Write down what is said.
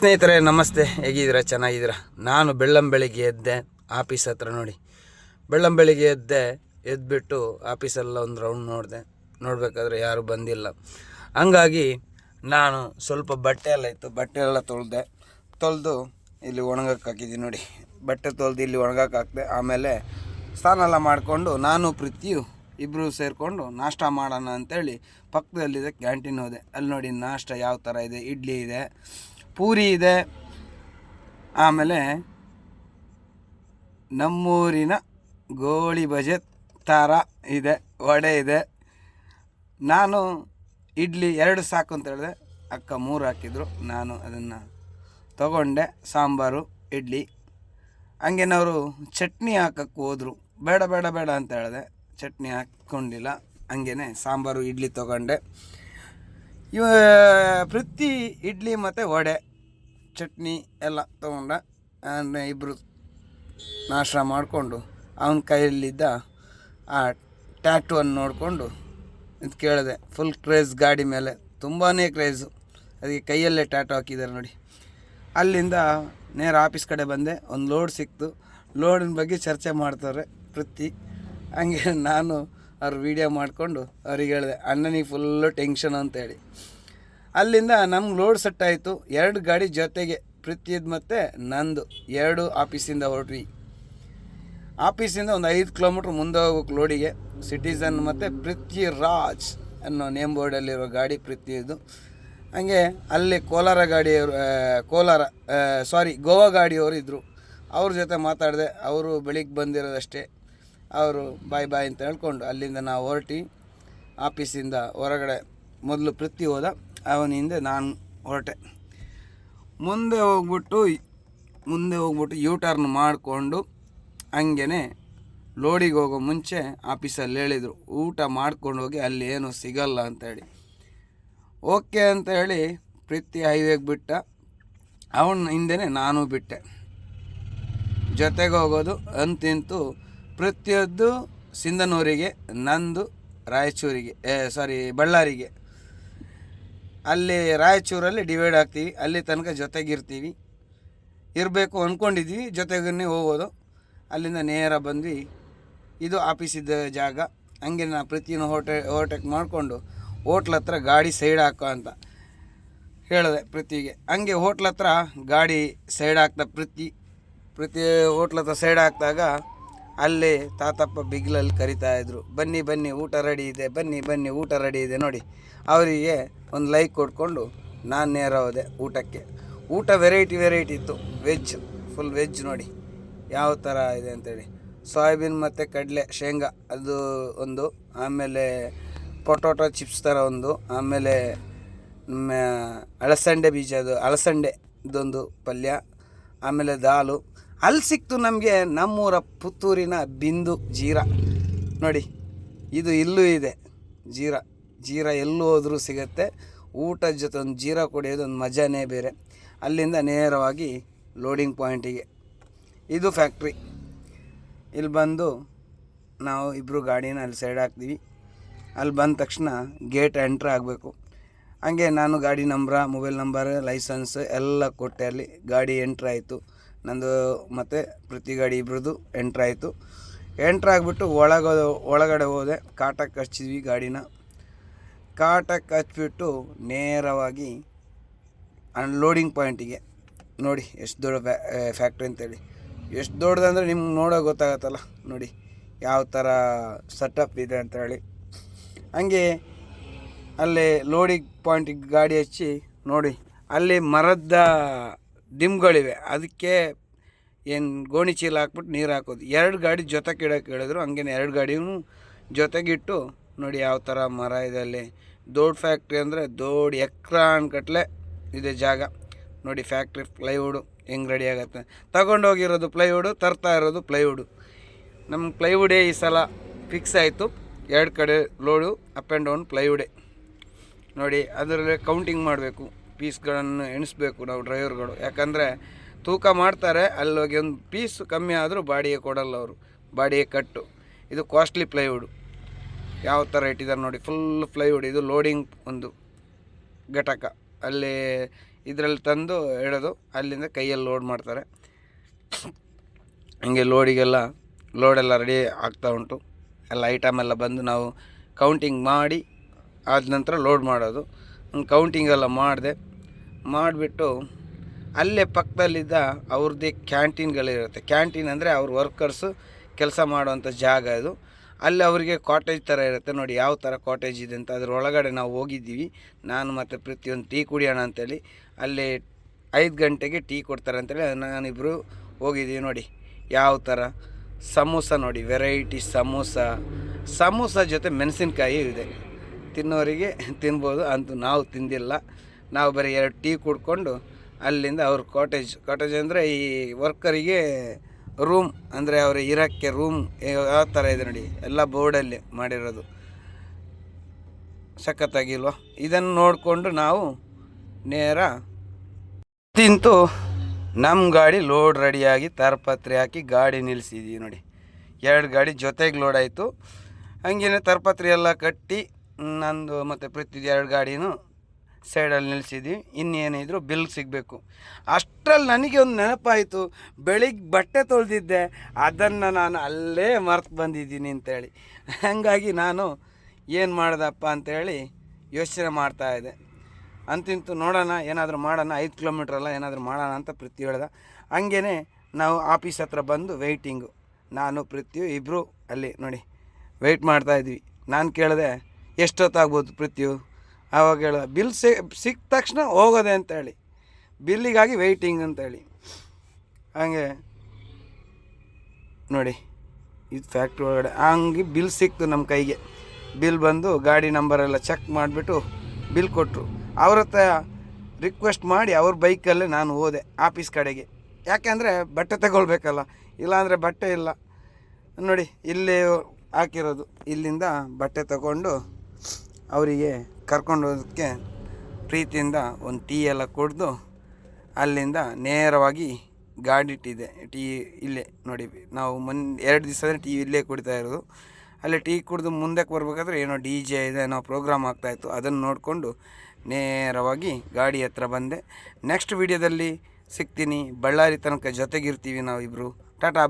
ಸ್ನೇಹಿತರೆ, ನಮಸ್ತೆ. ಹೇಗಿದ್ದೀರಾ? ಚೆನ್ನಾಗಿದ್ದೀರಾ? ನಾನು ಬೆಳ್ಳಂ ಬೆಳಿಗ್ಗೆ ಎದ್ದೆ ಆಫೀಸ್ ಹತ್ರ ನೋಡಿ. ಬೆಳ್ಳಂ ಬೆಳಿಗ್ಗೆ ಎದ್ದೆ, ಎದ್ಬಿಟ್ಟು ಆಫೀಸೆಲ್ಲ ಒಂದು ರೌಂಡ್ ನೋಡಿದೆ. ನೋಡಬೇಕಾದ್ರೆ ಯಾರೂ ಬಂದಿಲ್ಲ. ಹಂಗಾಗಿ ನಾನು ಸ್ವಲ್ಪ ಬಟ್ಟೆ ಎಲ್ಲ ಇತ್ತು. ಬಟ್ಟೆ ಎಲ್ಲ ತೊಳೆದೆ. ತೊಳೆದು ಇಲ್ಲಿ ಒಣಗಕ್ಕೆ ಹಾಕಿದ್ದೀನಿ ನೋಡಿ. ಬಟ್ಟೆ ತೊಳೆದು ಇಲ್ಲಿ ಒಣಗಕ್ಕೆ ಹಾಕಿದೆ. ಆಮೇಲೆ ಸ್ನಾನ ಎಲ್ಲ ಮಾಡಿಕೊಂಡು ನಾನು, ಪ್ರೀತಿಯು ಇಬ್ಬರು ಸೇರಿಕೊಂಡು ನಾಷ್ಟ ಮಾಡೋಣ ಅಂತೇಳಿ ಪಕ್ಕದಲ್ಲಿದೆ ಕ್ಯಾಂಟೀನ್ ಹೋದೆ. ಅಲ್ಲಿ ನೋಡಿ ನಾಷ್ಟ ಯಾವ ಥರ ಇದೆ, ಇಡ್ಲಿ ಇದೆ. ಪೂರಿ ಇದೆ. ಆಮೇಲೆ ನಮ್ಮೂರಿನ ಗೋಳಿ ಬಜೆ ಥರ ಇದೆ, ವಡೆ ಇದೆ. ನಾನು ಇಡ್ಲಿ ಎರಡು ಸಾಕು ಅಂತ ಹೇಳಿದೆ. ಅಕ್ಕ ಮೂರು ಹಾಕಿದ್ರು. ನಾನು ಅದನ್ನು ತಗೊಂಡೆ, ಸಾಂಬಾರು, ಇಡ್ಲಿ. ಹಂಗೇನವರು ಚಟ್ನಿ ಹಾಕಕ್ಕೆ ಹೋದರು. ಬೇಡ ಬೇಡ ಬೇಡ ಅಂತ ಹೇಳಿದೆ. ಚಟ್ನಿ ಹಾಕ್ಕೊಂಡಿಲ್ಲ ಹಂಗೇ ಸಾಂಬಾರು, ಇಡ್ಲಿ ತೊಗೊಂಡೆ. ಇವ ಪ್ರತಿ, ಇಡ್ಲಿ ಮತ್ತು ವಡೆ, ಚಟ್ನಿ ಎಲ್ಲ ತೊಗೊಂಡ ಇಬ್ಬರು ನಾಶ ಮಾಡಿಕೊಂಡು ಅವನ ಕೈಯಲ್ಲಿದ್ದ ಆ ಟ್ಯಾಟುವನ್ನು ನೋಡಿಕೊಂಡು ಇದು ಕೇಳಿದೆ ಫುಲ್ ಕ್ರೇಜ್ ಗಾಡಿ ಮೇಲೆ ತುಂಬಾ ಕ್ರೇಜು ಅದಕ್ಕೆ ಕೈಯಲ್ಲೇ ಟ್ಯಾಟು ಹಾಕಿದ್ದಾರೆ ನೋಡಿ. ಅಲ್ಲಿಂದ ನೇರ ಆಫೀಸ್ ಕಡೆ ಬಂದೆ, ಒಂದು ಲೋಡ್ ಸಿಕ್ತು. ಲೋಡಿನ ಬಗ್ಗೆ ಚರ್ಚೆ ಮಾಡ್ತಾರೆ ಪ್ರತಿ. ಹಂಗೆ ನಾನು ಅವ್ರ ವೀಡಿಯೋ ಮಾಡಿಕೊಂಡು ಅವ್ರಿಗೆ ಹೇಳಿದೆ ಅಣ್ಣನಿಗೆ ಫುಲ್ಲು ಟೆನ್ಷನ್ ಅಂತೇಳಿ. ಅಲ್ಲಿಂದ ನಮ್ಗೆ ಲೋಡ್ ಸೆಟ್ ಆಯಿತು. ಎರಡು ಗಾಡಿ ಜೊತೆಗೆ ಪ್ರೀತಿಯದ್ ಮತ್ತು ನಂದು. ಎರಡು ಆಫೀಸಿಂದ ಹೊರಟ್ವಿ. ಆಫೀಸಿಂದ ಒಂದು ಐದು ಕಿಲೋಮೀಟ್ರ್ ಮುಂದೆ ಹೋಗ್ಬೇಕು ಲೋಡಿಗೆ ಸಿಟಿಸನ್ ಮತ್ತು ಪೃಥ್ವಿ ರಾಜ್ ಅನ್ನೋ ನೇಮ್ ಬೋರ್ಡಲ್ಲಿರೋ ಗಾಡಿ ಪೃಥ್ವಿದು ಹಂಗೆ ಅಲ್ಲಿ ಕೋಲಾರ ಗಾಡಿಯವರು ಕೋಲಾರ ಸಾರಿ ಗೋವಾ ಗಾಡಿಯವರು ಇದ್ದರು ಅವ್ರ ಜೊತೆ ಮಾತಾಡಿದೆ. ಅವರು ಬೆಳಿಗ್ಗೆ ಬಂದಿರೋದಷ್ಟೇ ಅವರು ಬಾಯ್ ಬಾಯ್ ಅಂತ ಹೇಳ್ಕೊಂಡು ಅಲ್ಲಿಂದ ನಾವು ಹೊರಟಿ ಆಫೀಸಿಂದ ಹೊರಗಡೆ ಮೊದಲು ಪೃಥ್ವಿ ಹೋದ, ಅವನ ಹಿಂದೆ ನಾನು ಹೊರಟೆ. ಮುಂದೆ ಹೋಗ್ಬಿಟ್ಟು ಮುಂದೆ ಹೋಗ್ಬಿಟ್ಟು ಯೂ ಟರ್ನ್ ಮಾಡಿಕೊಂಡು ಹಂಗೆ ಲೋಡಿಗೆ ಹೋಗೋ ಮುಂಚೆ ಆಫೀಸಲ್ಲಿ ಹೇಳಿದರು, ಊಟ ಮಾಡ್ಕೊಂಡು ಹೋಗಿ ಅಲ್ಲಿ ಏನು ಸಿಗಲ್ಲ ಅಂತೇಳಿ ಓಕೆ ಅಂತ ಹೇಳಿ ಪ್ರೀತಿ ಹೈವೇಗೆ ಬಿಟ್ಟ, ಅವನ ಹಿಂದೆನೇ ನಾನು ಬಿಟ್ಟೆ. ಜೊತೆಗೆ ಹೋಗೋದು, ಅಂತಿಂತು ಪ್ರತಿಯೊಂದು ಸಿಂಧನೂರಿಗೆ, ನಂದು ರಾಯಚೂರಿಗೆ ಸಾರಿ ಬಳ್ಳಾರಿಗೆ. ಅಲ್ಲಿ ರಾಯಚೂರಲ್ಲಿ ಡಿವೈಡ್ ಆಗ್ತೀವಿ, ಅಲ್ಲಿ ತನಕ ಜೊತೆಗಿರ್ತೀವಿ. ಇರಬೇಕು ಅಂದ್ಕೊಂಡಿದ್ವಿ ಜೊತೆಗೇ ಹೋಗೋದು. ಅಲ್ಲಿಂದ ನೇರ ಬಂದ್ವಿ. ಇದು ಆಫೀಸಿದ್ದ ಜಾಗ. ಹಂಗೆ ನಾ ಪ್ರತಿಯೂ ಹೋಟೆ, ಓವರ್ಟೇಕ್ ಮಾಡಿಕೊಂಡು ಹೋಟ್ಲ್ ಹತ್ರ ಗಾಡಿ ಸೈಡ್ ಹಾಕೋ ಅಂತ ಹೇಳಿದೆ ಪ್ರೀತಿಗೆ. ಹಂಗೆ ಹೋಟ್ಲ್ ಹತ್ರ ಗಾಡಿ ಸೈಡ್ ಹಾಕ್ತಾ ಪ್ರೀತಿ, ಪ್ರತಿ ಹೋಟ್ಲ್ ಹತ್ರ ಸೈಡ್ ಹಾಕಿದಾಗ ಅಲ್ಲಿ ತಾತಪ್ಪ ಬಿಗ್ಲಲ್ಲಿ ಕರಿತಾ ಇದ್ರು, ಬನ್ನಿ ಬನ್ನಿ, ಊಟ ರೆಡಿ ಇದೆ, ಬನ್ನಿ ಬನ್ನಿ, ಊಟ ರೆಡಿ ಇದೆ ನೋಡಿ. ಅವರಿಗೆ ಒಂದು ಲೈಕ್ ಕೊಟ್ಕೊಂಡು ನಾನು ನೇರ ಹೋದೆ ಊಟಕ್ಕೆ. ಊಟ ವೆರೈಟಿ ವೆರೈಟಿ ಇತ್ತು ವೆಜ್ ಫುಲ್ ವೆಜ್ ನೋಡಿ. ಯಾವ ಥರ ಇದೆ ಅಂತೇಳಿ. ಸೋಯಾಬೀನ್ ಮತ್ತು ಕಡಲೆ, ಶೇಂಗಾ, ಅದು ಒಂದು, ಆಮೇಲೆ ಪೊಟೊಟೊ ಚಿಪ್ಸ್ ಥರ ಒಂದು, ಆಮೇಲೆ ಅಳಸಂಡೆ ಅದು ಅಳಸಂಡೆ ಇದೊಂದು ಪಲ್ಯ, ಆಮೇಲೆ ದಾಲು ಅಲ್ಲಿ ಸಿಕ್ತು ನಮಗೆ ನಮ್ಮೂರ ಪುತ್ತೂರಿನ ಬಿಂದು ಜೀರಾ. ನೋಡಿ, ಇದು ಇಲ್ಲೂ ಇದೆ ಜೀರಾ. ಜೀರಾ ಎಲ್ಲೂ ಹೋದರೂ ಸಿಗತ್ತೆ. ಊಟದ ಜೊತೆ ಒಂದು ಜೀರಾ ಕುಡಿಯೋದು ಒಂದು ಮಜಾನೇ ಬೇರೆ. ಅಲ್ಲಿಂದ ನೇರವಾಗಿ ಲೋಡಿಂಗ್ ಪಾಯಿಂಟಿಗೆ ಇದು ಫ್ಯಾಕ್ಟ್ರಿ ಇಲ್ಲಿ ಬಂದು ನಾವು ಇಬ್ಬರು ಗಾಡಿನ ಅಲ್ಲಿ ಸೈಡ್ ಹಾಕ್ತೀವಿ. ಅಲ್ಲಿ ಬಂದ ತಕ್ಷಣ ಗೇಟ್ ಎಂಟ್ರ್ ಆಗಬೇಕು. ಹಾಗೆ ನಾನು ಗಾಡಿ ನಂಬರ ಮೊಬೈಲ್ ನಂಬರ್ ಲೈಸೆನ್ಸ್ ಎಲ್ಲ ಕೊಟ್ಟೆ ಅಲ್ಲಿ. ಗಾಡಿ ಎಂಟ್ರ್ ಆಯಿತು. ನಂದು ಮತ್ತು ಪ್ರತಿ ಗಾಡಿ ಇಬ್ರದ್ದು ಎಂಟ್ರ್ ಆಯಿತು. ಎಂಟ್ರ್ ಆಗಿಬಿಟ್ಟು ಒಳಗೆ, ಒಳಗಡೆ ಹೋದೆ. ಕಾಟಕ್ಕೆ ಹಚ್ಚಿದ್ವಿ ಗಾಡಿನ. ಕಾಟಕ್ಕೆ ಹಚ್ಬಿಟ್ಟು ನೇರವಾಗಿ ಅನ್ಲೋಡಿಂಗ್ ಪಾಯಿಂಟಿಗೆ ನೋಡಿ, ಎಷ್ಟು ದೊಡ್ಡ ಫ್ಯಾ ಫ್ಯಾಕ್ಟ್ರಿ ಅಂತೇಳಿ. ಎಷ್ಟು ದೊಡ್ಡದಂದ್ರೆ ನಿಮ್ಗೆ ನೋಡೋ ಗೊತ್ತಾಗತ್ತಲ್ಲ. ನೋಡಿ, ಯಾವ ಥರ ಸೆಟಪ್ ಇದೆ ಅಂತೇಳಿ. ಹಂಗೆ ಅಲ್ಲಿ ಲೋಡಿಂಗ್ ಪಾಯಿಂಟಿಗೆ ಗಾಡಿ ಹಚ್ಚಿ ನೋಡಿ, ಅಲ್ಲಿ ಮರದ ಡಿಮ್ಗಳಿವೆ. ಅದಕ್ಕೆ ಏನು ಗೋಣಿ ಚೀಲ ಹಾಕ್ಬಿಟ್ಟು ನೀರು ಹಾಕೋದು. ಎರಡು ಗಾಡಿ ಜೊತೆಗೆ ಇಡೋಕೆ ಹೇಳಿದ್ರು. ಹಂಗೇನೆ ಎರಡು ಗಾಡಿನೂ ಜೊತೆಗಿಟ್ಟು ನೋಡಿ ಯಾವ ಥರ ಮರ ಇದೆ ಅಲ್ಲಿ. ದೊಡ್ಡ ಫ್ಯಾಕ್ಟ್ರಿ ಅಂದರೆ ದೊಡ್ಡ ಎಕ್ರಾನ್ಗಟ್ಲೆ ಇದೆ ಜಾಗ. ನೋಡಿ ಫ್ಯಾಕ್ಟ್ರಿ ಪ್ಲೈವುಡು ಹೆಂಗೆ ರೆಡಿ ಆಗುತ್ತೆ. ತಗೊಂಡೋಗಿರೋದು ಪ್ಲೈವುಡು ತರ್ತಾ ಇರೋದು ಪ್ಲೈವುಡು ನಮ್ಮ ಪ್ಲೈವುಡೇ ಈ ಸಲ ಫಿಕ್ಸ್ ಆಯಿತು. ಎರಡು ಕಡೆ ಲೋಡು ಅಪ್ ಆ್ಯಂಡ್ ಡೌನ್ ಪ್ಲೈವುಡೇ ನೋಡಿ ಅದರಲ್ಲಿ ಕೌಂಟಿಂಗ್ ಮಾಡಬೇಕು. ಪೀಸ್ಗಳನ್ನು ಎಣಿಸ್ಬೇಕು ನಾವು ಡ್ರೈವರ್ಗಳು. ಯಾಕಂದರೆ ತೂಕ ಮಾಡ್ತಾರೆ ಅಲ್ಲಿ ಹೋಗಿ ಒಂದು ಪೀಸ್ ಕಮ್ಮಿ ಆದರೂ ಬಾಡಿಗೆ ಕೊಡಲ್ಲ ಅವರು. ಬಾಡಿಗೆ ಕಟ್ಟು. ಇದು ಕಾಸ್ಟ್ಲಿ ಪ್ಲೈವುಡ್ ಯಾವ ಥರ ಇಟ್ಟಿದ್ದಾರೆ ನೋಡಿ ಫುಲ್ ಪ್ಲೈವುಡ್ ಇದು ಲೋಡಿಂಗ್ ಒಂದು ಘಟಕ. ಅಲ್ಲಿ ಇದರಲ್ಲಿ ತಂದು ಇಡೋದು ಅಲ್ಲಿಂದ ಕೈಯಲ್ಲಿ ಲೋಡ್ ಮಾಡ್ತಾರೆ. ಹಂಗೆ ಲೋಡಿಗೆಲ್ಲ ಲೋಡೆಲ್ಲ ರೆಡಿ ಆಗ್ತಾ ಉಂಟು. ಎಲ್ಲ ಐಟಮ್ ಎಲ್ಲ ಬಂದು ನಾವು ಕೌಂಟಿಂಗ್ ಮಾಡಿ, ಆದ ನಂತರ ಲೋಡ್ ಮಾಡೋದು. ಕೌಂಟಿಂಗ್ ಎಲ್ಲ ಮಾಡಿದೆ. ಮಾಡಿಬಿಟ್ಟು ಅಲ್ಲೇ ಪಕ್ಕದಲ್ಲಿದ್ದ ಅವ್ರದ್ದೇ ಕ್ಯಾಂಟೀನ್ಗಳಿರುತ್ತೆ ಕ್ಯಾಂಟೀನ್ ಅಂದರೆ ಅವ್ರ ವರ್ಕರ್ಸು ಕೆಲಸ ಮಾಡುವಂಥ ಜಾಗ ಅದು. ಅಲ್ಲಿ ಅವರಿಗೆ ಕಾಟೇಜ್ ಥರ ಇರುತ್ತೆ. ನೋಡಿ ಯಾವ ಥರ ಕಾಟೇಜ್ ಇದೆ ಅಂತ ಅದ್ರ ಒಳಗಡೆ ನಾವು ಹೋಗಿದ್ದೀವಿ. ನಾನು ಮತ್ತು ಪ್ರತಿಯೊಂದು ಟೀ ಕುಡಿಯೋಣ ಅಂತೇಳಿ ಅಲ್ಲಿ ಐದು ಗಂಟೆಗೆ ಟೀ ಕೊಡ್ತಾರೆ ಅಂತೇಳಿ ನಾನಿಬ್ಬರು ಹೋಗಿದ್ದೀವಿ ನೋಡಿ. ಯಾವ ಥರ? ಸಮೋಸ ನೋಡಿ ವೆರೈಟಿ ಸಮೋಸ. ಸಮೋಸ ಜೊತೆ ಮೆಣಸಿನ್ಕಾಯಿ ಇದೆ. ತಿನ್ನೋರಿಗೆ ತಿನ್ಬೋದು, ಅಂತೂ ನಾವು ತಿಂದಿಲ್ಲ. ನಾವು ಬರೀ ಎರಡು ಟೀ ಕುಡ್ಕೊಂಡು ಅಲ್ಲಿಂದ ಅವ್ರ ಕಾಟೇಜ್ ಕಾಟೇಜ್ ಅಂದರೆ ಈ ವರ್ಕರಿಗೆ ರೂಮ್ ಅಂದರೆ ಅವ್ರ ಇರೋಕ್ಕೆ ರೂಮ್ ಯಾವ ಥರ ಇದೆ ನೋಡಿ, ಎಲ್ಲ ಬೋರ್ಡಲ್ಲಿ ಮಾಡಿರೋದು. ಸಖತ್ತಾಗಿಲ್ವಾ ಇದನ್ನು ನೋಡಿಕೊಂಡು ನಾವು ನೇರ ತಿಂತು ನಮ್ಮ ಗಾಡಿ ಲೋಡ್ ರೆಡಿಯಾಗಿ ತರಪತ್ರಿ ಹಾಕಿ ಗಾಡಿ ನಿಲ್ಲಿಸಿದ್ದೀವಿ ನೋಡಿ. ಎರಡು ಗಾಡಿ ಜೊತೆಗೆ ಲೋಡ್ ಆಯಿತು. ಹಂಗೇನೆ ತರಪತ್ರಿ ಎಲ್ಲ ಕಟ್ಟಿ, ನಂದು ಮತ್ತು ಪ್ರತಿ ಎರಡು ಗಾಡಿನೂ ಸೈಡಲ್ಲಿ ನಿಲ್ಲಿಸಿದ್ವಿ. ಇನ್ನೇನಿದ್ರು ಬಿಲ್ ಸಿಗಬೇಕು. ಅಷ್ಟರಲ್ಲಿ ನನಗೆ ಒಂದು ನೆನಪಾಯಿತು. ಬೆಳಿಗ್ಗೆ ಬಟ್ಟೆ ತೊಳೆದಿದ್ದೆ. ಅದನ್ನು ನಾನು ಅಲ್ಲೇ ಮರ್ತು ಬಂದಿದ್ದೀನಿ ಅಂತೇಳಿ. ಹಾಗಾಗಿ ನಾನು ಏನು ಮಾಡ್ದಪ್ಪ ಅಂತೇಳಿ ಯೋಚನೆ ಮಾಡ್ತಾಯಿದ್ದೆ ಅಂತಿಂತು ನೋಡೋಣ, ಏನಾದರೂ ಮಾಡೋಣ. ಐದು ಕಿಲೋಮೀಟ್ರ್ ಅಲ್ಲ, ಏನಾದರೂ ಮಾಡೋಣ ಅಂತ ಪೃಥ್ವಿ ಹೇಳ್ದೆ. ಹಂಗೇ ನಾವು ಆಫೀಸ್ ಹತ್ರ ಬಂದು ವೆಯ್ಟಿಂಗು ನಾನು ಪೃಥ್ವಿ ಇಬ್ಬರು ಅಲ್ಲಿ ನೋಡಿ ವೆಯ್ಟ್ ಮಾಡ್ತಾಯಿದ್ವಿ ನಾನು ಕೇಳಿದೆ, ಎಷ್ಟೊತ್ತಾಗ್ಬೋದು ಪೃಥ್ವಿ ಆವಾಗ ಹೇಳ ಬಿಲ್ ಸಿಕ್ ಸಿಕ್ಕ ತಕ್ಷಣ ಹೋಗೋದೆ ಅಂತೇಳಿ. ಬಿಲ್ಲಿಗಾಗಿ ವೆಯ್ಟಿಂಗ್ ಅಂತೇಳಿ. ಹಾಗೆ. ನೋಡಿ, ಇದು ಫ್ಯಾಕ್ಟ್ರಿ ಒಳಗಡೆ, ಹಂಗೆ ಬಿಲ್ ಸಿಕ್ತು ನಮ್ಮ ಕೈಗೆ. ಬಿಲ್ ಬಂದು ಗಾಡಿ ನಂಬರೆಲ್ಲ ಚೆಕ್ ಮಾಡಿಬಿಟ್ಟು ಬಿಲ್ ಕೊಟ್ಟರು ಅವ್ರ ಹತ್ರ ರಿಕ್ವೆಸ್ಟ್ ಮಾಡಿ ಅವ್ರ ಬೈಕಲ್ಲೇ ನಾನು ಹೋದೆ ಆಫೀಸ್ ಕಡೆಗೆ. ಯಾಕೆಂದರೆ ಬಟ್ಟೆ ತಗೊಳ್ಬೇಕಲ್ಲ ಇಲ್ಲಾಂದರೆ ಬಟ್ಟೆ ಇಲ್ಲ. ನೋಡಿ, ಇಲ್ಲೇ ಹಾಕಿರೋದು. ಇಲ್ಲಿಂದ ಬಟ್ಟೆ ತಗೊಂಡು ಅವರಿಗೆ ಕರ್ಕೊಂಡು ಹೋಗೋದಕ್ಕೆ ಪ್ರೀತಿಯಿಂದ ಒಂದು ಟೀ ಎಲ್ಲ ಕುಡಿದು ಅಲ್ಲಿಂದ ನೇರವಾಗಿ ಗಾಡಿ ಇಟ್ಟಿದೆ ಟೀ ಇಲ್ಲೇ ನೋಡಿ, ನಾವು ಮೊನ್, ಎರಡು ದಿವಸ ಟೀ ಇಲ್ಲೇ ಕುಡಿತಾ ಇರೋದು. ಅಲ್ಲಿ ಟೀ ಕುಡಿದು ಮುಂದಕ್ಕೆ ಬರಬೇಕಾದ್ರೆ ಏನೋ ಡಿ ಜೆ ಇದೆ, ಏನೋ ಪ್ರೋಗ್ರಾಮ್ ಆಗ್ತಾಯಿತ್ತು ಅದನ್ನು ನೋಡಿಕೊಂಡು ನೇರವಾಗಿ ಗಾಡಿ ಹತ್ರ ಬಂದೆ. ನೆಕ್ಸ್ಟ್ ವೀಡಿಯೋದಲ್ಲಿ ಸಿಗ್ತೀನಿ. ಬಳ್ಳಾರಿ ತನಕ ಜೊತೆಗಿರ್ತೀವಿ ನಾವಿಬ್ಬರು ಟಾಟಾ ಬಾ